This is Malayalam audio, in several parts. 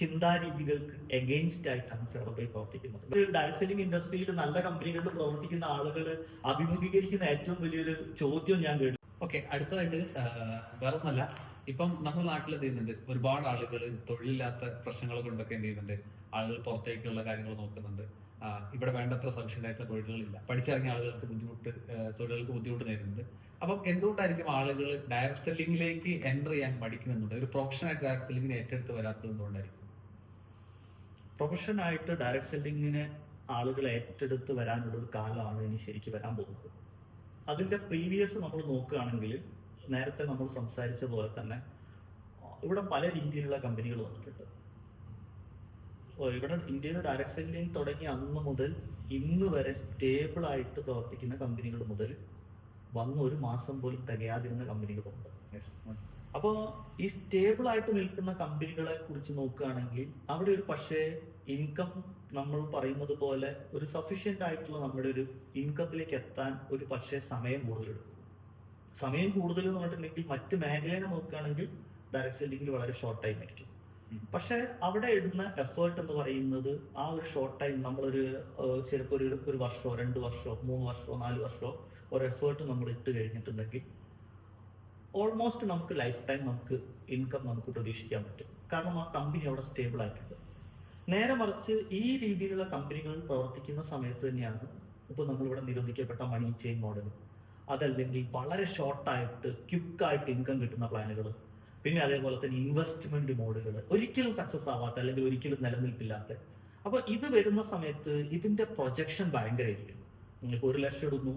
ചിന്താരീതികൾക്ക് എഗെയിൻസ്റ്റ് ആയിട്ടാണ് ഫെറബൈ പ്രവർത്തിക്കുന്നത്. ഡയറക്ട് സെല്ലിംഗ് ഇൻഡസ്ട്രിയിൽ നല്ല കമ്പനികളിൽ പ്രവർത്തിക്കുന്ന ആളുകൾ അഭിമുഖീകരിക്കുന്ന ഏറ്റവും വലിയൊരു ചോദ്യം ഞാൻ കേട്ടു. ഓക്കെ അടുത്തതായിട്ട് വേറെ വേറൊന്നല്ല. ഇപ്പം നമ്മുടെ നാട്ടിൽ എന്ത് ചെയ്യുന്നുണ്ട്? ഒരുപാട് ആളുകൾ തൊഴിലില്ലാത്ത പ്രശ്നങ്ങൾ കൊണ്ടൊക്കെ എന്ത് ചെയ്യുന്നുണ്ട്? ആളുകൾ പുറത്തേക്കുള്ള കാര്യങ്ങൾ നോക്കുന്നുണ്ട്. ഇവിടെ വേണ്ടത്ര സഫീഷ്യന്റ് തൊഴിലുകളില്ല. പഠിച്ചിറങ്ങിയ ആളുകൾക്ക് ബുദ്ധിമുട്ട് തൊഴിലുകൾക്ക് ബുദ്ധിമുട്ട് നേരിടുന്നുണ്ട്. അപ്പം എന്തുകൊണ്ടായിരിക്കും ആളുകൾ ഡയറക്ട് സെല്ലിംഗിലേക്ക് എന്റർ ചെയ്യാൻ മടിക്കുന്നുണ്ട്? ഒരു പ്രൊഫഷണൽ ഡയറക്ട് സെല്ലിംഗിന് ഏറ്റെടുത്ത് വരാത്തത് എന്തുകൊണ്ടായിരിക്കും? പ്രൊഫഷനായിട്ട് ഡയറക്ട് സെല്ലിങ്ങിന് ആളുകൾ ഏറ്റെടുത്ത് വരാനുള്ള ഒരു കാലമാണ് ഇനി ശരിക്കും വരാൻ പോകുന്നത്. അതിന്റെ പ്രീവിയസ് നമ്മൾ നോക്കുകയാണെങ്കിൽ നേരത്തെ നമ്മൾ സംസാരിച്ച പോലെ തന്നെ ഇവിടെ പല രീതിയിലുള്ള കമ്പനികൾ വന്നിട്ടുണ്ട്. ഇവിടെ ഇന്ത്യയിൽ ഡയറക്ട് സെല്ലിംഗ് തുടങ്ങി അന്ന് മുതൽ ഇന്ന് വരെ സ്റ്റേബിൾ ആയിട്ട് പ്രവർത്തിക്കുന്ന കമ്പനികൾ മുതൽ വന്ന് ഒരു മാസം പോലും തികയാതിരുന്ന കമ്പനികളുണ്ട് അപ്പോൾ ഈ സ്റ്റേബിൾ ആയിട്ട് നിൽക്കുന്ന കമ്പനികളെ കുറിച്ച് നോക്കുകയാണെങ്കിൽ അവിടെ ഒരു പക്ഷേ ഇൻകം നമ്മൾ പറയുന്നത് പോലെ ഒരു സഫീഷ്യന്റ് ആയിട്ടുള്ള നമ്മുടെ ഒരു ഇൻകത്തിലേക്ക് എത്താൻ ഒരു പക്ഷേ സമയം കൂടുതലെടുക്കും സമയം കൂടുതൽ എന്ന് പറഞ്ഞിട്ടുണ്ടെങ്കിൽ മറ്റ് മേഖലയെ നോക്കുകയാണെങ്കിൽ ഡയറക്ട് സെല്ലിംഗിൽ വളരെ ഷോർട്ട് ടൈം ആയിരിക്കും. പക്ഷെ അവിടെ ഇടുന്ന എഫേർട്ട് എന്ന് പറയുന്നത് ആ ഒരു ഷോർട്ട് ടൈം നമ്മളൊരു ചിലപ്പോൾ ഒരു ഒരു വർഷമോ രണ്ട് വർഷമോ മൂന്ന് വർഷമോ നാല് വർഷമോ ഒരു എഫേർട്ട് നമ്മൾ ഇട്ട് കഴിഞ്ഞിട്ടുണ്ടെങ്കിൽ ഓൾമോസ്റ്റ് നമുക്ക് ലൈഫ് ടൈം നമുക്ക് ഇൻകം നമുക്ക് പ്രതീക്ഷിക്കാൻ പറ്റും. കാരണം ആ കമ്പനി അവിടെ സ്റ്റേബിൾ ആയിട്ടുണ്ട്. നേരെ മറിച്ച് ഈ രീതിയിലുള്ള കമ്പനികൾ പ്രവർത്തിക്കുന്ന സമയത്ത് തന്നെയാണ് ഇപ്പോൾ നമ്മളിവിടെ നിരോധിക്കപ്പെട്ട മണി ചെയിൻ മോഡൽ അതല്ലെങ്കിൽ വളരെ ഷോർട്ടായിട്ട് ക്യുക്കായിട്ട് ഇൻകം കിട്ടുന്ന പ്ലാനുകൾ പിന്നെ അതേപോലെ തന്നെ ഇൻവെസ്റ്റ്മെന്റ് മോഡുകൾ ഒരിക്കലും സക്സസ് ആവാത്ത അല്ലെങ്കിൽ ഒരിക്കലും നിലനിൽപ്പില്ലാത്ത. അപ്പൊ ഇത് വരുന്ന സമയത്ത് ഇതിന്റെ പ്രൊജക്ഷൻ ഭയങ്കരമായിരിക്കും. ഇപ്പൊ ഒരു ലക്ഷം ഇടുന്നു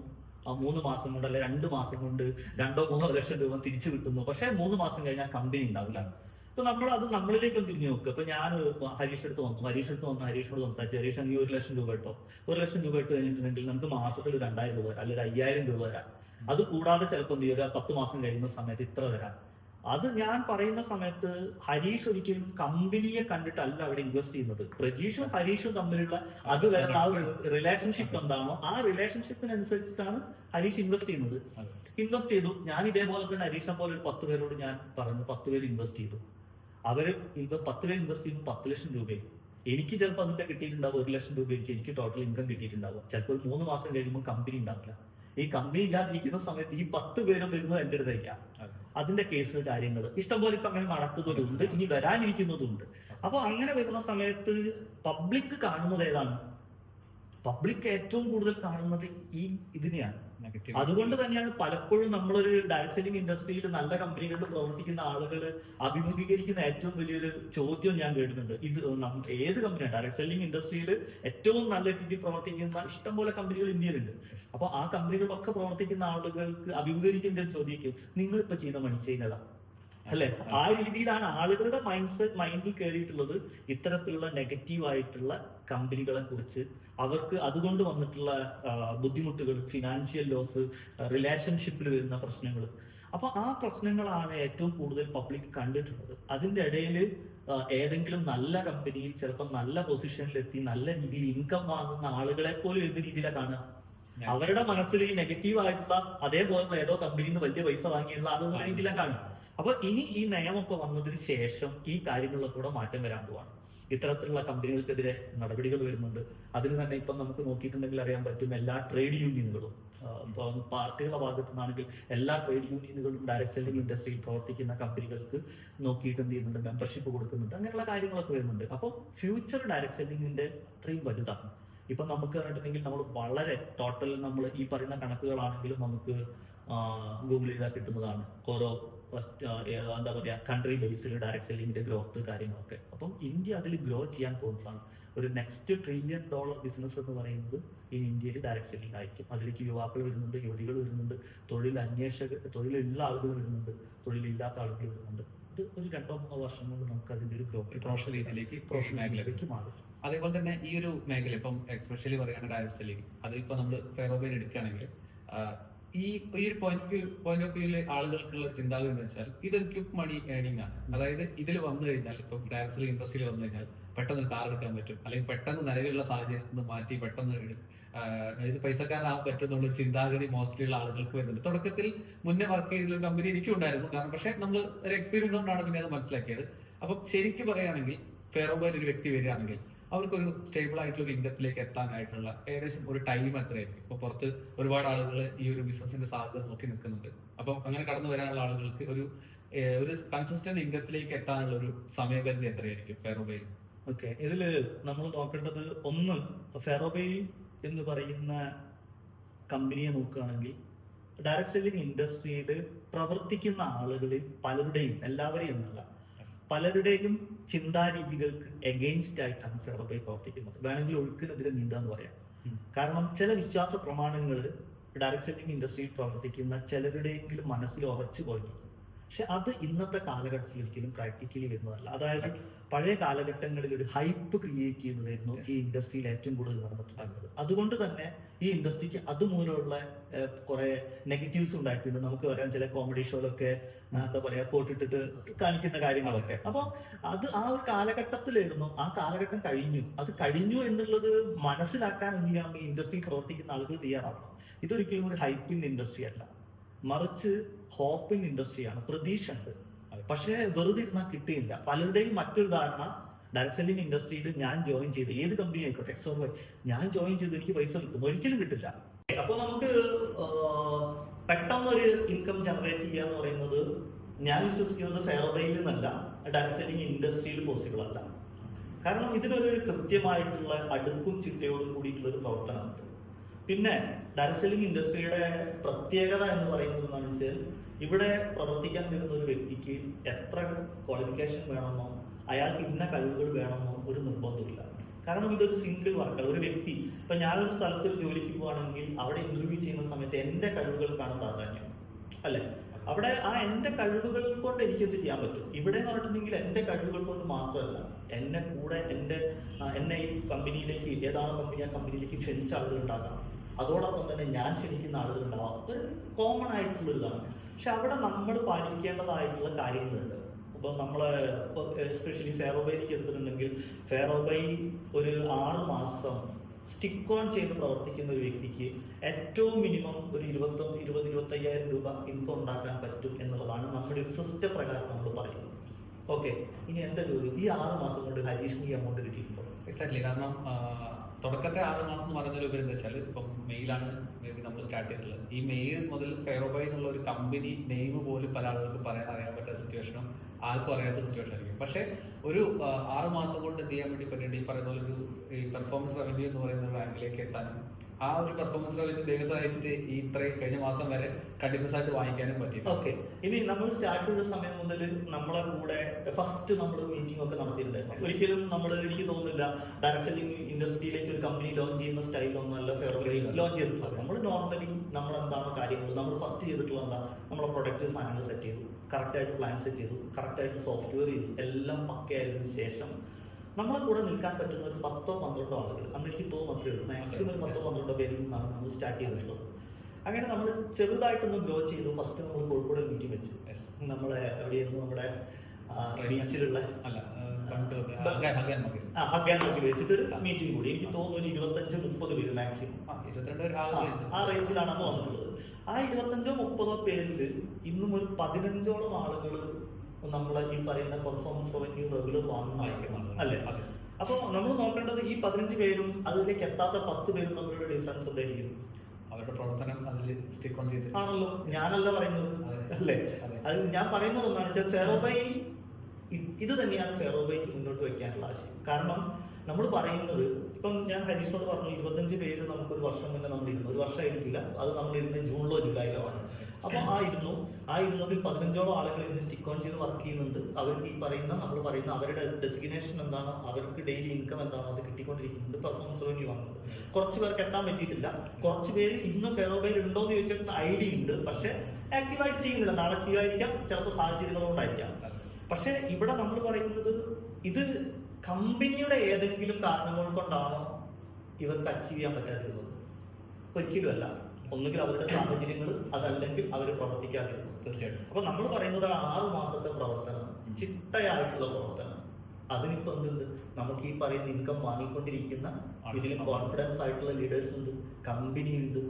ആ മൂന്ന് മാസം കൊണ്ട് അല്ലെ രണ്ട് മാസം കൊണ്ട് രണ്ടോ മൂന്നോ ലക്ഷം രൂപ തിരിച്ചു കിട്ടുന്നു. പക്ഷെ മൂന്ന് മാസം കഴിഞ്ഞാൽ കമ്പനി ഉണ്ടാവില്ല. അപ്പൊ നമ്മൾ അത് നമ്മളിലേക്ക് തിരിഞ്ഞു നോക്കുക അപ്പൊ ഞാൻ ഹരീഷ് എടുത്ത് വന്നു. ഹരീഷ് എടുത്ത് വന്നു ഹരീഷിനോട് സംസാരിച്ചു. ഹരീഷ് നീ ഒരു ലക്ഷം രൂപ ഇട്ടോ? ഒരു ലക്ഷം രൂപ ഇട്ട് കഴിഞ്ഞിട്ടുണ്ടെങ്കിൽ നമുക്ക് മാസത്തിൽ രണ്ടായിരം രൂപ തരാം അല്ലെങ്കിൽ അയ്യായിരം രൂപ തരാം അത് കൂടാതെ ചിലപ്പോൾ നീ ഒരു പത്ത് മാസം കഴിയുന്ന സമയത്ത് ഇത്ര തരാം. അത് ഞാൻ പറയുന്ന സമയത്ത് ഹരീഷ് ഒരിക്കലും കമ്പനിയെ കണ്ടിട്ടല്ല അവിടെ ഇൻവെസ്റ്റ് ചെയ്യുന്നത്. പ്രജീഷും ഹരീഷും തമ്മിലുള്ള അത് വരുന്ന ആ റിലേഷൻഷിപ്പ് എന്താണോ ആ റിലേഷൻഷിപ്പിനനുസരിച്ചിട്ടാണ് ഹരീഷ് ഇൻവെസ്റ്റ് ചെയ്യുന്നത്. ഇൻവെസ്റ്റ് ചെയ്തു. ഞാൻ ഇതേപോലെ തന്നെ ഹരീഷിനെ പോലെ ഒരു പത്ത് പേരോട് ഞാൻ പറഞ്ഞു പത്ത് പേര് ഇൻവെസ്റ്റ് ചെയ്തു. അവർ പത്ത് പേര് ഇൻവെസ്റ്റ് ചെയ്തു പത്ത് ലക്ഷം രൂപയും എനിക്ക് ചിലപ്പോൾ അതിന്റെ കിട്ടിയിട്ടുണ്ടാവും ഒരു ലക്ഷം രൂപ എനിക്ക് എനിക്ക് ടോട്ടൽ ഇൻകം കിട്ടിയിട്ടുണ്ടാവും. ചിലപ്പോൾ മൂന്ന് മാസം കഴിയുമ്പോൾ കമ്പനി ഉണ്ടാവില്ല. ഈ കമ്പനി ഇല്ലാതിരിക്കുന്ന സമയത്ത് ഈ പത്ത് പേരും വരുന്നത് എന്റെ അടുത്തേക്കാം അതെ. അതിന്റെ കേസ് കാര്യങ്ങൾ ഇഷ്ടംപോലെ ഇപ്പൊ അങ്ങനെ നടക്കുന്നതുണ്ട് ഇനി വരാനിരിക്കുന്നതുണ്ട്. അപ്പൊ അങ്ങനെ വരുന്ന സമയത്ത് പബ്ലിക് കാണുന്നത് ഏതാണ്? പബ്ലിക് ഏറ്റവും കൂടുതൽ കാണുന്നത് ഈ ഇതിനെയാണ്. അതുകൊണ്ട് തന്നെയാണ് പലപ്പോഴും നമ്മളൊരു ഡയറക്ട് സെല്ലിംഗ് ഇൻഡസ്ട്രിയിൽ നല്ല കമ്പനികളിൽ പ്രവർത്തിക്കുന്ന ആളുകൾ അഭിമുഖീകരിക്കുന്ന ഏറ്റവും വലിയൊരു ചോദ്യം ഞാൻ കേട്ടിട്ടുണ്ട്. ഇത് ഏത് കമ്പനിയാണ് ഡയറക്ട് സെല്ലിംഗ് ഇൻഡസ്ട്രിയിൽ ഏറ്റവും നല്ല രീതിയിൽ പ്രവർത്തിക്കുന്ന ഇഷ്ടംപോലെ കമ്പനികൾ ഇന്ത്യയിലുണ്ട്. അപ്പൊ ആ കമ്പനികളൊക്കെ പ്രവർത്തിക്കുന്ന ആളുകൾക്ക് അഭിമുഖീകരിക്കുന്ന ചോദ്യം നിങ്ങൾ ഇപ്പൊ മണി ചെയ്യുന്നതാ അല്ലെ? ആ രീതിയിലാണ് ആളുകളുടെ മൈൻഡ് സെറ്റ് മൈൻഡിൽ കയറിയിട്ടുള്ളത് ഇത്തരത്തിലുള്ള നെഗറ്റീവ് ആയിട്ടുള്ള കമ്പനികളെ കുറിച്ച് അവർക്ക് അതുകൊണ്ട് വന്നിട്ടുള്ള ബുദ്ധിമുട്ടുകൾ ഫിനാൻഷ്യൽ ലോസ് റിലേഷൻഷിപ്പിൽ വരുന്ന പ്രശ്നങ്ങൾ. അപ്പൊ ആ പ്രശ്നങ്ങളാണ് ഏറ്റവും കൂടുതൽ പബ്ലിക് കണ്ടിട്ടുള്ളത്. അതിന്റെ ഇടയിൽ ഏതെങ്കിലും നല്ല കമ്പനിയിൽ ചിലപ്പോൾ നല്ല പൊസിഷനിലെത്തി നല്ല രീതിയിൽ ഇൻകം വാങ്ങുന്ന ആളുകളെ പോലും ഏത് രീതിയിലാണ് കാണുക? അവരുടെ മനസ്സിൽ ഈ നെഗറ്റീവ് ആയിട്ടുള്ള അതേപോലെ ഏതോ കമ്പനിയിൽ നിന്ന് വലിയ പൈസ വാങ്ങിയുള്ള അതൊന്നും രീതിയിലാണ് കാണുക? അപ്പൊ ഇനി ഈ നയമൊക്കെ വന്നതിന് ശേഷം ഈ കാര്യങ്ങളിലൊക്കെ കൂടെ മാറ്റം വരാൻ പോവാണ്. ഇത്തരത്തിലുള്ള കമ്പനികൾക്കെതിരെ നടപടികൾ വരുന്നുണ്ട്. അതിന് തന്നെ ഇപ്പം നമുക്ക് നോക്കിയിട്ടുണ്ടെങ്കിൽ അറിയാൻ പറ്റും എല്ലാ ട്രേഡ് യൂണിയനുകളും ഇപ്പം പാർട്ടികളുടെ ഭാഗത്തു നിന്നാണെങ്കിൽ എല്ലാ ട്രേഡ് യൂണിയനുകളും ഡയറക്ട് സെല്ലിംഗ് ഇൻഡസ്ട്രിയിൽ പ്രവർത്തിക്കുന്ന കമ്പനികൾക്ക് നോക്കിയിട്ട് എന്ത് ചെയ്യുന്നുണ്ട്? മെമ്പർഷിപ്പ് കൊടുക്കുന്നുണ്ട്. അങ്ങനെയുള്ള കാര്യങ്ങളൊക്കെ വരുന്നുണ്ട്. അപ്പോൾ ഫ്യൂച്ചർ ഡയറക്ട് സെല്ലിംഗിന്റെ അത്രയും വലുതാണ്. ഇപ്പൊ നമുക്ക് പറഞ്ഞിട്ടുണ്ടെങ്കിൽ നമ്മൾ വളരെ ടോട്ടൽ നമ്മൾ ഈ പറയുന്ന കണക്കുകളാണെങ്കിലും നമുക്ക് ചെയ്താൽ കിട്ടുന്നതാണ്. ഓരോ ഫസ്റ്റ് എന്താ പറയുക കൺട്രി ബേസിൽ ഡയറക്ട് സെല്ലിംഗിന്റെ ഗ്രോത്ത് കാര്യങ്ങളൊക്കെ. അപ്പം ഇന്ത്യ അതിൽ ഗ്രോ ചെയ്യാൻ പോകുന്നതാണ്. ഒരു നെക്സ്റ്റ് ട്രില്യൺ ഡോളർ ബിസിനസ് എന്ന് പറയുന്നത് ഈ ഇന്ത്യയിൽ ഡയറക്ട് സെല്ലിംഗ് ആയിരിക്കും. അതിലേക്ക് യുവാക്കൾ വരുന്നുണ്ട് യുവതികൾ വരുന്നുണ്ട് തൊഴിൽ അന്വേഷക തൊഴിലുള്ള ആളുകൾ വരുന്നുണ്ട് തൊഴിലില്ലാത്ത ആളുകൾ വരുന്നുണ്ട്. ഇത് ഒരു രണ്ടോ മൂന്നോ വർഷം കൊണ്ട് നമുക്ക് അതിന്റെ ഒരു ഗ്രോത്ത് പ്രൊഫഷണൽ രീതിയിലേക്ക് പ്രൊഫഷണൽ മേഖലയിലേക്ക് മാറും. അതേപോലെ തന്നെ ഈ ഒരു മേഖല ഇപ്പം എക്സ്പെഷ്യലി പറയുകയാണെങ്കിൽ ഡയറക്ട് സെല്ലിംഗ് അത് ഇപ്പൊ നമ്മൾ ഫെയർവെയിൽ എടുക്കുകയാണെങ്കിൽ ആ, ഈ ഈ ഒരു പോയിന്റ് പോയിന്റ് ഓഫ് വ്യൂവിലെ ആളുകൾക്കുള്ള ചിന്താഗതി എന്ന് വെച്ചാൽ ഇത് ക്യുക്ക് മണി ഏണിംഗ് ആണ്. അതായത് ഇതിൽ വന്നു കഴിഞ്ഞാൽ ഇപ്പൊ സെല്ലിംഗ് ഇൻഡസ്ട്രിയിൽ വന്നു കഴിഞ്ഞാൽ പെട്ടെന്ന് കാർ എടുക്കാൻ പറ്റും. അല്ലെങ്കിൽ പെട്ടെന്ന് നിലവിലുള്ള സാഹചര്യത്തിൽ നിന്ന് മാറ്റി പെട്ടെന്ന് ഇത് പൈസക്കാരനാകാൻ പറ്റുന്നുള്ള ചിന്താഗതി മോസ്റ്റ്ലി ഉള്ള ആളുകൾക്ക് വരുന്നുണ്ട്. തുടക്കത്തിൽ മുന്നേ വർക്ക് ചെയ്തിട്ടുള്ള കമ്പനി എനിക്കും ഉണ്ടായിരുന്നു. കാരണം പക്ഷെ നമ്മൾ ഒരു എക്സ്പീരിയൻസ് കൊണ്ടാണ് പിന്നെ അത് മനസ്സിലാക്കിയത്. അപ്പം ശരിക്കും പറയുകയാണെങ്കിൽ ഫെയർ ഒരു വ്യക്തി വരികയാണെങ്കിൽ അവർക്കൊരു സ്റ്റേബിൾ ആയിട്ടുള്ള ഒരു ഇൻകത്തിലേക്ക് എത്താനായിട്ടുള്ള ഏകദേശം ഒരു ടൈം എത്രയായിരിക്കും ഇപ്പൊ പുറത്ത് ഒരുപാട് ആളുകൾ ഈ ഒരു ബിസിനസിന്റെ സാധ്യത നോക്കി നിൽക്കുന്നുണ്ട്. അപ്പോൾ അങ്ങനെ കടന്നു വരാനുള്ള ആളുകൾക്ക് ഒരു ഒരു കൺസിസ്റ്റന്റ് ഇൻകത്തിലേക്ക് എത്താനുള്ള ഒരു സമയപരിധി എത്രയായിരിക്കും ഫെയറോബയിൽ ഓക്കെ. ഇതിൽ നമ്മൾ നോക്കേണ്ടത് ഒന്ന് ഫെറോബൈ എന്ന് പറയുന്ന കമ്പനിയെ നോക്കുകയാണെങ്കിൽ ഡയറക്ട് സെല്ലിംഗ് ഇൻഡസ്ട്രിയിൽ പ്രവർത്തിക്കുന്ന ആളുകളിൽ പലരുടെയും എല്ലാവരെയും എന്നല്ല പലരുടെയും ചിന്താരീതികൾക്ക് എഗെയിൻസ്റ്റ് ആയിട്ടാണ് ഫെറോബൈ പ്രവർത്തിക്കുന്നത്. വേണമെങ്കിൽ ഒഴുക്കിനെതിരെ നീന്താന്ന് പറയാം. കാരണം ചില വിശ്വാസ പ്രമാണങ്ങൾ ഡയറക്ട് സെല്ലിംഗ് ഇൻഡസ്ട്രിയിൽ പ്രവർത്തിക്കുന്ന ചിലരുടെയെങ്കിലും മനസ്സിൽ ഉറച്ചു പോയിട്ടുണ്ട് പക്ഷെ അത് ഇന്നത്തെ കാലഘട്ടത്തിൽ ഒരിക്കലും പ്രാക്ടിക്കലി വരുന്നതല്ല. അതായത് പഴയ കാലഘട്ടങ്ങളിൽ ഒരു ഹൈപ്പ് ക്രിയേറ്റ് ചെയ്യുന്നതായിരുന്നു ഈ ഇൻഡസ്ട്രിയിൽ ഏറ്റവും കൂടുതൽ നടന്നിട്ടുണ്ടായിരുന്നത്. അതുകൊണ്ട് തന്നെ ഈ ഇൻഡസ്ട്രിക്ക് അതുമൂലമുള്ള കുറെ നെഗറ്റീവ്സ് ഉണ്ടായിട്ടുണ്ട് നമുക്ക് പറയാം ചില കോമഡി ഷോയിലൊക്കെ എന്താ പറയാ കോട്ടിട്ടിട്ട് കാണിക്കുന്ന കാര്യങ്ങളൊക്കെ. അപ്പൊ അത് ആ ഒരു കാലഘട്ടത്തിലായിരുന്നു. ആ കാലഘട്ടം കഴിഞ്ഞു. അത് കഴിഞ്ഞു എന്നുള്ളത് മനസ്സിലാക്കാൻ എന്ത് ഈ ഇൻഡസ്ട്രിയിൽ പ്രവർത്തിക്കുന്ന ആളുകൾ തയ്യാറാവണം. ഇതൊരിക്കലും ഒരു ഹൈപ്പിൻ ഇൻഡസ്ട്രി അല്ല. മറിച്ച് ഹോപ്പിൻ ഇൻഡസ്ട്രിയാണ്. പ്രതീക്ഷ ഉണ്ട്. പക്ഷേ വെറുതെ ഇരുന്നാൽ കിട്ടിയില്ല. പലരുടെയും മറ്റൊരു ധാരണ ഡയറക്ട് സെല്ലിംഗ് ഇൻഡസ്ട്രിയിൽ ഞാൻ ജോയിൻ ചെയ്ത് ഏത് കമ്പനി ആയിക്കോട്ടെ എക്സോർ വൈ ഞാൻ ജോയിൻ ചെയ്ത് എനിക്ക് പൈസ കിട്ടും ഒരിക്കലും കിട്ടില്ല. അപ്പൊ നമുക്ക് പെട്ടെന്ന് പെട്ടെന്നൊരു ഇൻകം ജനറേറ്റ് ചെയ്യുക എന്ന് പറയുന്നത് ഞാൻ വിശ്വസിക്കുന്നത് ഫെയർബൈയിൽ നിന്നല്ല ഡയറക്ട് സെല്ലിംഗ് ഇൻഡസ്ട്രിയിൽ പോസിബിൾ അല്ല. കാരണം ഇതിനൊരു കൃത്യമായിട്ടുള്ള അടുക്കും ചിട്ടയോടും കൂടിയിട്ടുള്ള ഒരു പ്രവർത്തനമുണ്ട് പിന്നെ ഡയറക്ട് സെല്ലിംഗ് ഇൻഡസ്ട്രിയുടെ പ്രത്യേകത എന്ന് പറയുന്നത് എന്താണെന്ന് വെച്ചാൽ ഇവിടെ പ്രവർത്തിക്കാൻ വരുന്ന ഒരു വ്യക്തിക്ക് എത്ര ക്വാളിഫിക്കേഷൻ വേണമെന്നോ അയാൾക്ക് ഇന്ന കഴിവുകൾ വേണമെന്നോ ഒരു നിർബന്ധമില്ല കാരണം ഇതൊരു സിംഗിൾ വർക്കാണ് ഒരു വ്യക്തി ഇപ്പൊ ഞാനൊരു സ്ഥലത്ത് ജോലിക്ക് പോവാണെങ്കിൽ അവിടെ ഇന്റർവ്യൂ ചെയ്യുന്ന സമയത്ത് എന്റെ കഴിവുകൾക്കാണ് പ്രാധാന്യം. അല്ലെ? അവിടെ ആ എന്റെ കഴിവുകൾ കൊണ്ട് എനിക്ക് എന്ത് ചെയ്യാൻ പറ്റും? ഇവിടെ എന്ന് പറഞ്ഞിട്ടുണ്ടെങ്കിൽ എന്റെ കഴിവുകൾ കൊണ്ട് മാത്രമല്ല എന്നെ കൂടെ എന്റെ എന്നെ ഈ കമ്പനിയിലേക്ക് ഏതാണ് കമ്പനി ആ കമ്പനിയിലേക്ക് ക്ഷണിച്ച ആളുകൾ ഉണ്ടാകാം. അതോടൊപ്പം തന്നെ ഞാൻ ക്ഷണിക്കുന്ന ആളുകൾ ഉണ്ടാവാം. ഒരു കോമൺ ആയിട്ടുള്ള ഇതാണ് പക്ഷെ അവിടെ നമ്മൾ പാലിക്കേണ്ടതായിട്ടുള്ള കാര്യങ്ങളുണ്ട്. ഇപ്പൊ നമ്മൾ എസ്പെഷ്യലി ഫെയറോബൈലേക്ക് എടുത്തിട്ടുണ്ടെങ്കിൽ ഫെയറോബൈ ഒരു ആറ് മാസം സ്റ്റിക്ക് ഓൺ ചെയ്ത് പ്രവർത്തിക്കുന്ന ഒരു വ്യക്തിക്ക് ഏറ്റവും മിനിമം ഒരു ഇരുപത്തി ഇരുപത് ഇരുപത്തയ്യായിരം രൂപ ഇൻകം ഉണ്ടാക്കാൻ പറ്റും എന്നുള്ളതാണ് നമ്മുടെ ഒരു സിസ്റ്റം പ്രകാരം നമ്മൾ പറയുന്നത്. ഓക്കെ ഇനി എന്റെ ചോദ്യം ഈ ആറ് മാസം കൊണ്ട് ഹരീഷിന് ഈ എമൗണ്ട് കിട്ടിയിട്ടുണ്ടോ? എക്സാക്ട്ലി കാരണം തുടക്കത്തെ ആറ് മാസം എന്ന് പറയുന്ന ഒരു എന്താ വെച്ചാൽ ഇപ്പം മെയിലാണ് നമ്മൾ സ്റ്റാർട്ട് ചെയ്തിട്ടുള്ളത്. ഈ മെയിൽ മുതൽ ഫെയറോബൈ എന്നുള്ള ഒരു കമ്പനി നെയിം പോലും പല ആളുകൾക്ക് പറയാൻ അറിയാൻ പറ്റാത്ത സിറ്റുവേഷനും ആർക്കും അറിയാത്ത സിറ്റുവേഷൻ ആയിരിക്കും പക്ഷേ ഒരു ആറ് മാസം കൊണ്ട് എന്ത് ചെയ്യാൻ വേണ്ടി പറ്റുന്നുണ്ട് ഈ പറയുന്ന പോലെ ഒരു ഈ പെർഫോമൻസ് റവന്യൂ എന്ന് പറയുന്ന ഒരു റാങ്കിലേക്ക് എത്താനും ആ ഒരു പെർഫോമൻസ് റവന്യൂ ദൈവം സഹായിച്ചിട്ട് ഈ ഇത്രയും കഴിഞ്ഞ മാസം വരെ കണ്ടിന്യൂസ് ആയിട്ട് വാങ്ങിക്കാനും പറ്റി ഓക്കെ. ഇനി നമ്മൾ സ്റ്റാർട്ട് ചെയ്ത സമയം മുതൽ നമ്മളെ കൂടെ ഫസ്റ്റ് നമ്മൾ മീറ്റിംഗ് ഒക്കെ നടത്തിയിട്ടുണ്ട്. ഒരിക്കലും നമ്മൾ എനിക്ക് തോന്നുന്നില്ല ഡയറക്ട് സെല്ലിംഗ് ഇൻഡസ്ട്രിയിലേക്ക് ഒരു കമ്പനി ലോഞ്ച് ചെയ്യുന്ന സ്റ്റൈലൊന്നും അല്ല ഫെബ്രുവരി ലോഞ്ച് ചെയ്തിട്ടുള്ളത് നമ്മൾ നോർമലി നമ്മൾ എന്താണ് കാര്യങ്ങൾ നമ്മൾ ഫസ്റ്റ് ചെയ്തിട്ടുള്ള എന്താ നമ്മളെ പ്രൊഡക്റ്റ് സാധനങ്ങൾ സെറ്റ് ചെയ്തു. കറക്റ്റ് ആയിട്ട് പ്ലാൻ സെറ്റ് ചെയ്തു കറക്റ്റായിട്ട് സോഫ്റ്റ്വെയർ ചെയ്തു എല്ലാം പക്കയായതിനു ശേഷം നമ്മളെ കൂടെ നിൽക്കാൻ പറ്റുന്ന ഒരു പത്തോ പന്ത്രണ്ടോ ആളുകൾ അന്ന് എനിക്ക് തോന്നുന്നു മാത്രമേ ഉള്ളൂ. മാക്സിമം പത്തോ പന്ത്രണ്ടോ പേരിൽ നിന്നാണ് നമ്മൾ സ്റ്റാർട്ട് ചെയ്തിട്ടുള്ളത്. അങ്ങനെ നമ്മൾ ചെറുതായിട്ടൊന്ന് ഗ്രോ ചെയ്തു. ഫസ്റ്റ് നമ്മൾ കോഴിക്കോട് മീറ്റിംഗ് വെച്ചു. നമ്മളെ എവിടെയായിരുന്നു? നമ്മുടെ ബീച്ചിലുള്ള വെച്ചിട്ട് ഒരു മീറ്റിംഗ് കൂടി. എനിക്ക് തോന്നുന്നു ഒരു ഇരുപത്തഞ്ച് മുപ്പത് പേര് മാക്സിമം ആ റേഞ്ചിലാണ് അന്ന് വന്നിട്ടുള്ളത്. ആ ഇരുപത്തഞ്ചോ മുപ്പതോ പേരിൽ ഇന്നും ഒരു പതിനഞ്ചോളം ആളുകൾ നമ്മളെ ഈ പറയുന്ന പെർഫോമൻസ് റവന്യൂ റെഗുലർ വാങ്ങുന്ന ആയിരിക്കണം അല്ലേ? അതെ. അപ്പൊ നമ്മൾ നോക്കേണ്ടത് ഈ പതിനഞ്ച് പേരും അതിലേക്ക് എത്താത്ത പത്ത് പേരും തമ്മിലുള്ള ഡിഫറൻസ് എന്തായിരിക്കും? അവരുടെ പ്രവർത്തനം അതിൽ സ്റ്റിക്ക് ഓൺ ചെയ്ത് ആണല്ലോ. ഞാനല്ല പറയുന്നത് അല്ലേ? അതെ. അത് ഞാൻ പറയുന്നത് എന്താണെന്ന് വെച്ചാൽ ഫെറോബൈ ഇത് തന്നെയാണ് ഫെറോബൈക്ക് മുന്നോട്ട് വയ്ക്കാനുള്ള ആശയം. കാരണം നമ്മൾ പറയുന്നത് ഇപ്പം ഞാൻ ഹരീഷിനോട് പറഞ്ഞു ഇരുപത്തഞ്ച് പേര് നമുക്ക് ഒരു വർഷം മുന്നേ നമ്മൾ ഇരുന്നു ഒരു വർഷമായിരിക്കില്ല അത് നമ്മൾ ഇരുന്ന് ജൂണിലോ ജൂലൈയിലോ ആണ്. അപ്പൊ ആ ഇരുന്നു. ആ ഇരുന്നതിൽ പതിനഞ്ചോളം ആളുകൾ ഇന്ന് സ്റ്റിക്ക് ഓൺ ചെയ്ത് വർക്ക് ചെയ്യുന്നുണ്ട്. അവർക്ക് ഈ പറയുന്ന നമ്മൾ പറയുന്ന അവരുടെ ഡെസിഗ്നേഷൻ എന്താണ് അവർക്ക് ഡെയിലി ഇൻകം എന്താണോ അത് കിട്ടിക്കൊണ്ടിരിക്കുന്നുണ്ട്. പെർഫോമൻസ് റവന്യൂ ആണ്. കുറച്ച് പേർക്ക് എത്താൻ പറ്റിയിട്ടില്ല. കുറച്ച് പേര് ഇന്ന് ഫെറോബൈൽ ഉണ്ടോ എന്ന് ചോദിച്ചിട്ട് ഐഡിയ ഉണ്ട്. പക്ഷെ ആക്റ്റീവായിട്ട് ചെയ്യുന്നില്ല. നാളെ ചെയ്യുമായിരിക്കാം ചിലപ്പോൾ സാഹചര്യങ്ങളോടായിരിക്കാം പക്ഷെ ഇവിടെ നമ്മൾ പറയുന്നത് ഇത് കമ്പനിയുടെ ഏതെങ്കിലും കാരണങ്ങൾ കൊണ്ടാണോ ഇവർക്ക് അച്ചീവ് ചെയ്യാൻ പറ്റാതിരുന്നത്? ഒരിക്കലും അല്ല ഒന്നുകിൽ അവരുടെ സാഹചര്യങ്ങൾ അതല്ലെങ്കിൽ അവർ പ്രവർത്തിക്കാതിരുന്നു തീർച്ചയായിട്ടും. അപ്പൊ നമ്മൾ പറയുന്നത് ആറു മാസത്തെ പ്രവർത്തനം ചിട്ടയായിട്ടുള്ള പ്രവർത്തനം. അതിനിപ്പോ എന്തുണ്ട്? നമുക്ക് ഈ പറയുന്ന ഇൻകം വാങ്ങിക്കൊണ്ടിരിക്കുന്ന ഇതിൽ കോൺഫിഡൻസ് ആയിട്ടുള്ള ലീഡേഴ്സ് ഉണ്ട്. കമ്പനി ഉണ്ട്.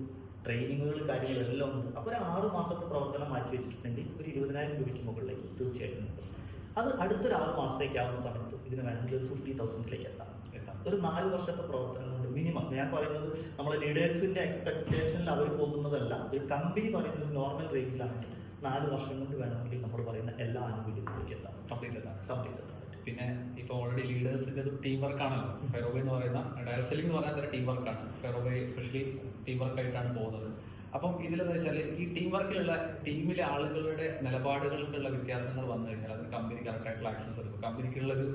ട്രെയിനിങ്ങുകൾ കാര്യങ്ങളെല്ലാം ഉണ്ട്. അപ്പൊ ഒരു ആറു മാസത്തെ പ്രവർത്തനം മാറ്റി വെച്ചിട്ടുണ്ടെങ്കിൽ ഒരു ഇരുപതിനായിരം രൂപയ്ക്ക് മുകളിലേക്ക്. തീർച്ചയായിട്ടും. അത് അടുത്തൊരു ആറ് മാസത്തേക്ക് ആവുന്ന സമയത്ത് ഇതിന് വേണമെങ്കിൽ ഒരു ഫിഫ്റ്റി തൗസൻഡിലേക്ക് എത്താം എത്താം. ഒരു നാല് വർഷത്തെ പ്രവർത്തനം കൊണ്ട് മിനിമം ഞാൻ പറയുന്നത് നമ്മളെ ലീഡേഴ്സിന്റെ എക്സ്പെക്ടേഷനിൽ അവർ പോകുന്നതല്ല. ഒരു കമ്പനി പറയുന്നത് നോർമൽ റേറ്റിലാണെങ്കിൽ നാല് വർഷം കൊണ്ട് വേണമെങ്കിൽ നമ്മൾ പറയുന്ന എല്ലാ ആനുകൂല്യങ്ങളിലേക്ക് എത്താം. കംപ്ലീറ്റ് എത്താം കംപ്ലീറ്റ് എത്താം. പിന്നെ ഇപ്പൊ ഓൾറെഡി ലീഡേഴ്സിന്റെ ടീം വർക്ക് ആണല്ലോ. ഫെറോബെ എന്ന് പറയുന്ന ഡയറക്ട് സെല്ലിംഗ് എന്ന് പറയുന്ന ടീം വർക്കാണ് ഫെറോബെ എസ്പെഷ്യലി ടീം വർക്ക് ആയിട്ടാണ് പോകുന്നത്. അപ്പം ഇതിലെന്ന് വെച്ചാൽ ഈ ടീം വർക്കിലുള്ള ടീമിലെ ആളുകളുടെ നിലപാടുകൾക്കുള്ള വ്യത്യാസങ്ങൾ വന്നു കഴിഞ്ഞാൽ അതിന് കമ്പനി കറക്റ്റായിട്ടുള്ള ആക്ഷൻസ് എടുക്കും. കമ്പനിക്കുള്ള ഒരു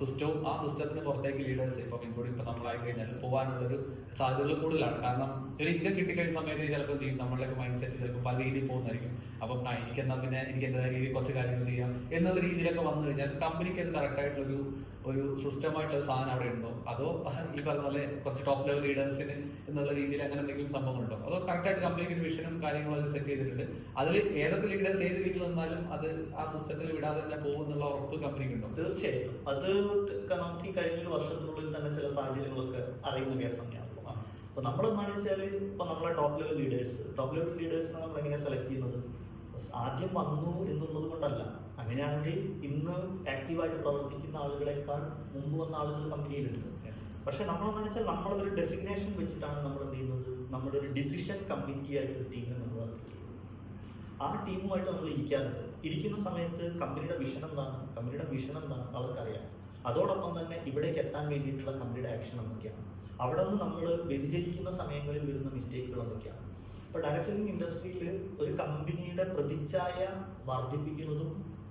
സിസ്റ്റവും ആ സിസ്റ്റത്തിന് പുറത്തേക്ക് ലീഡേഴ്സ് ഇപ്പം ഇൻക്ലൂഡിംഗ് ഇപ്പൊ നമ്മളായി കഴിഞ്ഞാൽ പോകാനുള്ള ഒരു സാധ്യതകൾ കൂടുതലാണ്. കാരണം ഒരു ഇൻകം കിട്ടിക്കഴിഞ്ഞ സമയത്ത് ചിലപ്പോൾ ചെയ്യും? നമ്മളുടെ മൈൻഡ് സെറ്റ് ചിലപ്പോൾ പല രീതിയിൽ പോകുന്നതായിരിക്കും. അപ്പം ആ എനിക്ക് എന്നാ പിന്നെ എനിക്ക് എന്താ രീതിയിൽ കുറച്ച് കാര്യങ്ങൾ ചെയ്യാം എന്നുള്ള രീതിയിലൊക്കെ വന്നു കഴിഞ്ഞാൽ കമ്പനിക്ക് അത് കറക്റ്റായിട്ടുള്ളൊരു ഒരു സിസ്റ്റമായിട്ടുള്ള സാധനം അവിടെ ഉണ്ടോ? അതോ ഈ പറഞ്ഞ പോലെ കുറച്ച് ടോപ്പ് ലെവൽ ലീഡേഴ്സിന് എന്നുള്ള രീതിയിൽ അങ്ങനെ എന്തെങ്കിലും സംഭവങ്ങളുണ്ടോ? അതോ കറക്റ്റ് ആയിട്ട് കമ്പനിക്ക് ഒരു വിഷനും കാര്യങ്ങളും സെറ്റ് ചെയ്തിട്ടുണ്ട്. അതിൽ ഏതൊക്കെ ലീഡേഴ്സ് ഏത് രീതിയിൽ വന്നാലും അത് ആ സിസ്റ്റത്തിൽ വിടാതെ തന്നെ പോകും എന്നുള്ള ഉറപ്പ് കമ്പനിക്ക് ഉണ്ടോ? തീർച്ചയായിട്ടും. അത് നമുക്ക് ഈ കഴിഞ്ഞ ഒരു വർഷത്തിനുള്ളിൽ തന്നെ ചില സാഹചര്യങ്ങളൊക്കെ അറിയുന്ന കേസ് തന്നെയാണ് ആ. അപ്പൊ നമ്മൾ എന്താണെന്ന് വെച്ചാൽ ഇപ്പൊ നമ്മളെ top level leaders top level ലീഡേഴ്സിനെ നമ്മൾ എങ്ങനെ സെലക്ട് ചെയ്യുന്നത്? ആദ്യം വന്നു എന്നുള്ളത് കൊണ്ടല്ല. അങ്ങനെയാണെങ്കിൽ ഇന്ന് ആക്റ്റീവായിട്ട് പ്രവർത്തിക്കുന്ന ആളുകളെക്കാൾ മുമ്പ് വന്ന ആളുകൾ കമ്പനിയിലുണ്ട് പക്ഷെ നമ്മളെന്ന് വെച്ചാൽ നമ്മളൊരു ഡെസിഗ്നേഷൻ വെച്ചിട്ടാണ് നമ്മൾ എന്ത് ചെയ്യുന്നത്? നമ്മുടെ ഒരു ഡിസിഷൻ കമ്മിറ്റി ആയിട്ട് ഒരു ടീമിനെ നമ്മൾ വർദ്ധിക്കുന്നത് ആ ടീമുമായിട്ട് നമ്മൾ ഇരിക്കാറുണ്ട്. ഇരിക്കുന്ന സമയത്ത് കമ്പനിയുടെ വിഷൻ എന്താണ്? കമ്പനിയുടെ വിഷൻ എന്താണ്? അവർക്കറിയാം. അതോടൊപ്പം തന്നെ ഇവിടേക്ക് എത്താൻ വേണ്ടിയിട്ടുള്ള കമ്പനിയുടെ ആക്ഷൻ എന്തൊക്കെയാണ്? അവിടെ നിന്ന് നമ്മൾ വ്യതിചരിക്കുന്ന സമയങ്ങളിൽ വരുന്ന മിസ്റ്റേക്കുകൾ എന്തൊക്കെയാണ്? ഇപ്പോൾ ഡയറക്ട് സെല്ലിംഗ് ഇൻഡസ്ട്രിയിൽ ഒരു കമ്പനിയുടെ പ്രതിച്ഛായ വർദ്ധിപ്പിക്കുന്നതും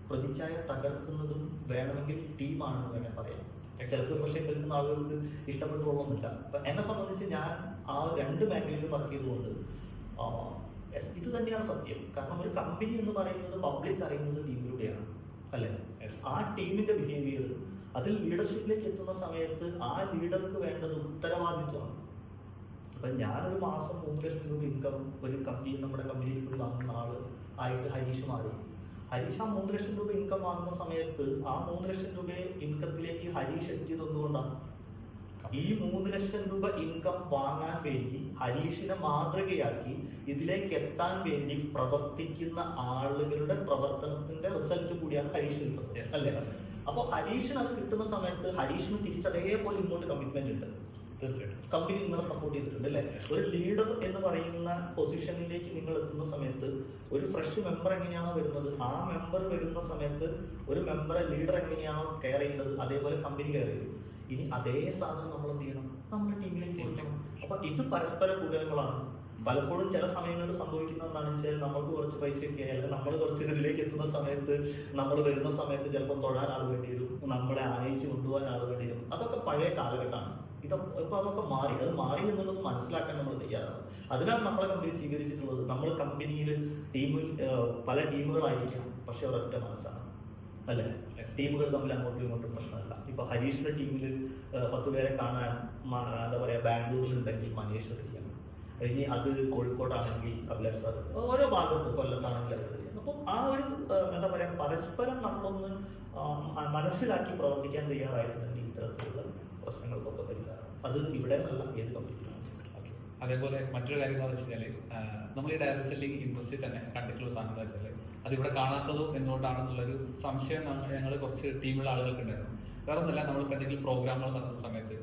പ്രതിച്ഛായ തകർക്കുന്നതും വേണമെങ്കിൽ ടീമാണെന്ന് വേണേൽ പറയാം. ചിലപ്പോൾ പക്ഷേ കേൾക്കുന്ന ആളുകൾക്ക് ഇഷ്ടപ്പെട്ടു പോകുന്നില്ല. അപ്പം എന്നെ സംബന്ധിച്ച് ഞാൻ ആ രണ്ട് മേഖലയിലും വർക്ക് ചെയ്തുകൊണ്ട് ഇത് തന്നെയാണ് സത്യം. കാരണം ഒരു കമ്പനി എന്ന് പറയുന്നത് പബ്ലിക് അറിയുന്നത് ടീമിലൂടെയാണ് അല്ലേ? ആ ടീമിന്റെ ബിഹേവിയർ അതിൽ ലീഡർഷിപ്പിലേക്ക് എത്തുന്ന സമയത്ത് ആ ലീഡർക്ക് വേണ്ടത് ഉത്തരവാദിത്വമാണ് അപ്പൊ ഞാനൊരു മാസം മൂന്ന് ലക്ഷം രൂപ ഇൻകം ഒരു കമ്പനി നമ്മുടെ കമ്പനിയിൽ കൂടി വാങ്ങുന്ന ആൾ ആയിട്ട് ഹരീഷ് മാറി. ഹരീഷ് ആ മൂന്ന് ലക്ഷം രൂപ ഇൻകം വാങ്ങുന്ന സമയത്ത് ആ മൂന്ന് ലക്ഷം രൂപ ഇൻകത്തിലേക്ക് ഹരീഷ് എത്തിയത് എന്തുകൊണ്ടാണ് ഈ മൂന്ന് ലക്ഷം രൂപ ഇൻകം വാങ്ങാൻ വേണ്ടി ഹരീഷിനെ മാതൃകയാക്കി ഇതിലേക്ക് എത്താൻ വേണ്ടി പ്രവർത്തിക്കുന്ന ആളുകളുടെ പ്രവർത്തനത്തിന്റെ റിസൾട്ട് കൂടിയാണ് ഹരീഷ് കിട്ടുന്നത്. അല്ലേ? അപ്പൊ ഹരീഷിന് അത് കിട്ടുന്ന സമയത്ത് ഹരീഷിന് തിരിച്ചതേപോലെ ഇങ്ങോട്ട് കമ്മിറ്റ്മെന്റ് ഉണ്ട്. തീർച്ചയായിട്ടും. കമ്പനി നിങ്ങളെ സപ്പോർട്ട് ചെയ്തിട്ടുണ്ട് അല്ലേ? ഒരു ലീഡർ എന്ന് പറയുന്ന പൊസിഷനിലേക്ക് നിങ്ങൾ എത്തുന്ന സമയത്ത് ഒരു ഫ്രഷ് മെമ്പർ എങ്ങനെയാണോ വരുന്നത് ആ മെമ്പർ വരുന്ന സമയത്ത് ഒരു മെമ്പറെ ലീഡർ എങ്ങനെയാണോ കെയർ ചെയ്യുന്നത് അതേപോലെ കമ്പനി കെയർ ചെയ്യും. ഇനി അതേ സാധനം നമ്മൾ എന്ത് ചെയ്യണം? നമ്മുടെ ടീമിലേക്ക് കൊടുക്കണം അപ്പൊ ഇത് പരസ്പര കൂടങ്ങളാണ് പലപ്പോഴും ചില സമയങ്ങളിൽ സംഭവിക്കുന്ന എന്താണെന്ന് വെച്ചാൽ നമുക്ക് കുറച്ച് പൈസയൊക്കെ അല്ലെങ്കിൽ നമ്മൾ കുറച്ച് ഇതിലേക്ക് എത്തുന്ന സമയത്ത് നമ്മൾ വരുന്ന സമയത്ത് ചിലപ്പോൾ തൊഴാൻ ആൾ വേണ്ടി വരും നമ്മളെ ആനയിച്ച് കൊണ്ടുപോകാൻ ആൾ വേണ്ടി വരും. അതൊക്കെ പഴയ കാലഘട്ടമാണ്. ഇപ്പൊ അതൊക്കെ മാറി. അത് മാറി എന്നുള്ളത് മനസ്സിലാക്കാൻ നമ്മൾ തയ്യാറാണ്. അതിനാണ് നമ്മളെ കമ്പനി സ്വീകരിച്ചിട്ടുള്ളത്. നമ്മൾ കമ്പനിയിൽ ടീമിൽ പല ടീമുകളായിരിക്കാം പക്ഷെ ഒരൊറ്റ മനസ്സാണ്. അല്ലെ? ടീമുകൾ തമ്മിൽ അങ്ങോട്ടും ഇങ്ങോട്ടും പ്രശ്നമല്ല. ഇപ്പൊ ഹരീഷിന്റെ ടീമിൽ പത്ത് പേരെ കാണാൻ എന്താ പറയാ ബാംഗ്ലൂരിൽ ഉണ്ടെങ്കിൽ മനീഷ് ഇനി അത് കോഴിക്കോടാണെങ്കിൽ അഭിലാഷ് സാർ ഓരോ ഭാഗത്ത് കൊല്ലത്താണെങ്കിൽ അത് അപ്പം ആ ഒരു എന്താ പറയാ പരസ്പരം നമ്മളൊന്ന് മനസ്സിലാക്കി പ്രവർത്തിക്കാൻ തയ്യാറായിട്ടുണ്ടെങ്കിൽ ഇത്തരത്തിലുള്ള പ്രശ്നങ്ങൾക്കൊക്കെ പരിഹാരം അത് ഇവിടെ നല്ല ഏത്. അതേപോലെ മറ്റൊരു കാര്യം എന്ന് വെച്ചാൽ നമ്മൾ ഈ ഡയറക്ട് സെല്ലിംഗ് ഇൻഡസ്ട്രി തന്നെ കണ്ടിട്ടുള്ള സാധനം എന്താ വെച്ചാൽ ഇവിടെ കാണാത്തതും എന്തുകൊണ്ടാണെന്നുള്ളൊരു സംശയം ഞങ്ങൾ കുറച്ച് ടീമിലുള്ള ആളുകൾക്ക് ഉണ്ടായിരുന്നു വേറെ ഒന്നുമില്ല നമ്മളിപ്പോൾ എന്തെങ്കിലും പ്രോഗ്രാമുകൾ നടത്തുന്ന സമയത്ത്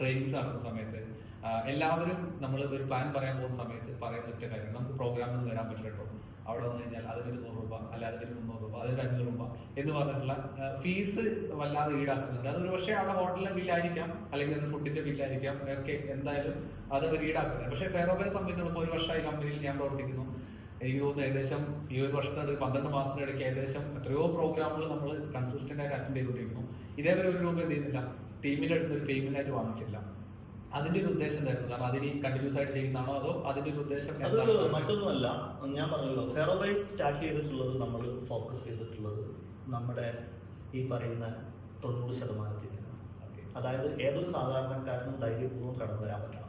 ട്രെയിനിങ്സ് നടത്തുന്ന സമയത്ത് എല്ലാവരും നമ്മൾ ഒരു പ്ലാൻ പറയാൻ പോകുന്ന സമയത്ത് പറയുന്ന ഒറ്റ കാര്യം നമുക്ക് പ്രോഗ്രാമിൽ നിന്ന് വരാൻ പറ്റില്ല കേട്ടോ. അവിടെ വന്നു കഴിഞ്ഞാൽ അതിന് നൂറ് രൂപ അല്ല അതിന് മുന്നൂറ് രൂപ അതിന് അഞ്ഞൂറ് രൂപ എന്ന് പറഞ്ഞിട്ടുള്ള ഫീസ് വല്ലാതെ ഈടാക്കുന്നുണ്ട്. അത് ഒരു പക്ഷേ അവിടെ ഹോട്ടലിലെ ബില്ലായിരിക്കാം അല്ലെങ്കിൽ ഒരു ഫുഡിന്റെ ബില്ലായിരിക്കാം ഒക്കെ എന്തായാലും അത് അവർ ഈടാക്കുന്നത് പക്ഷേ ഫെയറോബിനെ സംബന്ധിച്ചിടത്തോളം ഒരു വർഷമായി കമ്പനിയിൽ ഞാൻ പ്രവർത്തിക്കുന്നു. എനിക്ക് തോന്നുന്നു ഏകദേശം ഈ ഒരു വർഷത്തിനിടയ്ക്ക് പന്ത്രണ്ട് മാസത്തിനിടയ്ക്ക് ഏകദേശം എത്രയോ പ്രോഗ്രാമുകൾ നമ്മൾ കൺസിസ്റ്റന്റ് ആയിട്ട് അറ്റൻഡ് ചെയ്തുകൊണ്ടിരിക്കുന്നു ഇതേവരെ ഒരു രൂപ എന്ത് ചെയ്യുന്നില്ല ടീമിന്റെ അടുത്ത് ഒരു പേയ്മെന്റ് ആയിട്ട് വാങ്ങിച്ചില്ല. അതിന്റെ ഒരു ഉദ്ദേശം എന്തായിരുന്നു? കാരണം അതിന് കണ്ടിന്യൂസ് ആയിട്ട് ചെയ്യുന്നതാണോ അതോ അതിന്റെ ഒരു ഉദ്ദേശം അത്? മറ്റൊന്നുമല്ല. ഞാൻ പറഞ്ഞല്ലോ ഫെറോബൈറ്റ് സ്റ്റാർട്ട് ചെയ്തിട്ടുള്ളത് നമ്മൾ ഫോക്കസ് ചെയ്തിട്ടുള്ളത് നമ്മുടെ ഈ പറയുന്ന തൊണ്ണൂറ് ശതമാനത്തിനാണ്. അതായത് ഏതൊരു സാധാരണക്കാരനും ധൈര്യപൂർവം കടന്നു വരാൻ പറ്റും.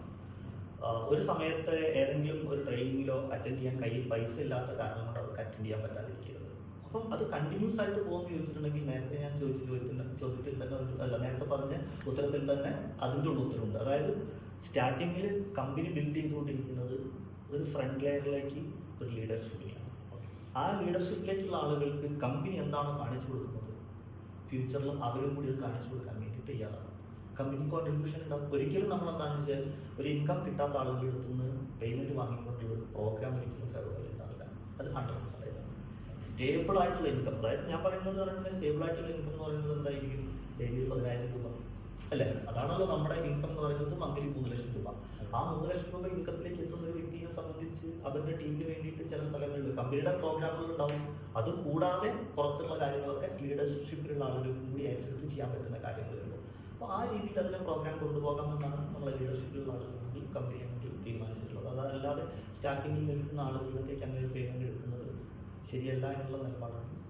ഒരു സമയത്ത് ഏതെങ്കിലും ഒരു ട്രെയിനിങ്ങിലോ അറ്റൻഡ് ചെയ്യാൻ കയ്യിൽ പൈസ ഇല്ലാത്ത കാരണം കൊണ്ട് അവർക്ക് അറ്റൻഡ് ചെയ്യാൻ പറ്റാതിരിക്കരുത് അപ്പം അത് കണ്ടിന്യൂസ് ആയിട്ട് പോകുന്ന ചോദിച്ചിട്ടുണ്ടെങ്കിൽ നേരത്തെ ഞാൻ ചോദിച്ച ചോദ്യത്തിന് ചോദ്യത്തിൽ തന്നെ അല്ല നേരത്തെ പറഞ്ഞ ഉത്തരത്തിൽ തന്നെ അതിന്റെ ഉള്ള ഉത്തരവുണ്ട്. അതായത് സ്റ്റാർട്ടിങ്ങിൽ കമ്പനി ബിൽഡ് ചെയ്തുകൊണ്ടിരിക്കുന്നത് ഒരു ഫ്രണ്ട് ലെയറിലേക്ക് ഒരു ലീഡർഷിപ്പിനെയാണ് ആ ലീഡർഷിപ്പിലേക്കുള്ള ആളുകൾക്ക് കമ്പനി എന്താണോ കാണിച്ചു കൊടുക്കുന്നത് ഫ്യൂച്ചറിൽ അവരും കൂടി അത് കാണിച്ചു കൊടുക്കാൻ വേണ്ടി തയ്യാറാണ്. കമ്പനി കോൺട്രിബ്യൂഷൻ ഉണ്ടാവും. ഒരിക്കലും നമ്മൾ എന്താണെന്ന് വെച്ചാൽ ഒരു ഇൻകം കിട്ടാത്ത ആളുകളുടെ അടുത്ത് നിന്ന് പേയ്മെന്റ് വാങ്ങിക്കൊണ്ടുള്ള ഒരു പ്രോഗ്രാം ഒരിക്കലും ഫെയർവെൽ ഉണ്ടാവില്ല. അത് ഹൺഡ്രഡ് പെർസെന്റേജ് ആണ് സ്റ്റേബിൾ ആയിട്ടുള്ള ഇൻകം അതായത് ഞാൻ പറയുന്നത് പറയുന്നത് സ്റ്റേബിൾ ആയിട്ടുള്ള ഇൻകം എന്ന് പറയുന്നത് എന്തായിരിക്കും? ഡെയിലി പതിനായിരം രൂപ. അല്ലെ? അതാണല്ലോ നമ്മുടെ ഇൻകം എന്ന് പറയുന്നത് മന്ത്ലി മൂന്ന് ലക്ഷം രൂപ. ആ മൂന്ന് ലക്ഷം രൂപ ഇൻകത്തിലേക്ക് എത്തുന്ന ഒരു വ്യക്തിയെ സംബന്ധിച്ച് അവരുടെ ടീമിന് വേണ്ടിയിട്ട് ചില സ്ഥലങ്ങളിൽ കമ്പനിയുടെ പ്രോഗ്രാമുകൾ ഉണ്ടാവും. അത് കൂടാതെ പുറത്തുള്ള കാര്യങ്ങളൊക്കെ ലീഡർഷിപ്പിലുള്ള ആളുകൾ കൂടി ഏറ്റെടുത്ത് ചെയ്യാൻ പറ്റുന്ന കാര്യങ്ങളുണ്ട് അപ്പോൾ ആ രീതിയിൽ അതിനെ പ്രോഗ്രാം കൊണ്ടുപോകാമെന്നാണ് നമ്മളെ ലീഡർഷിപ്പിലുള്ള ആളുകൾ കമ്പനി ആണെങ്കിൽ തീരുമാനിച്ചിട്ടുള്ളത്. അതല്ലാതെ സ്റ്റാർട്ടിങ്ങിൽ നിൽക്കുന്ന ആളുകളിലേക്ക് അങ്ങനെ ഒരു പേയ്മെന്റ് എടുക്കുന്നത് ശരിയല്ല എന്നുള്ള നിലപാടാണ്.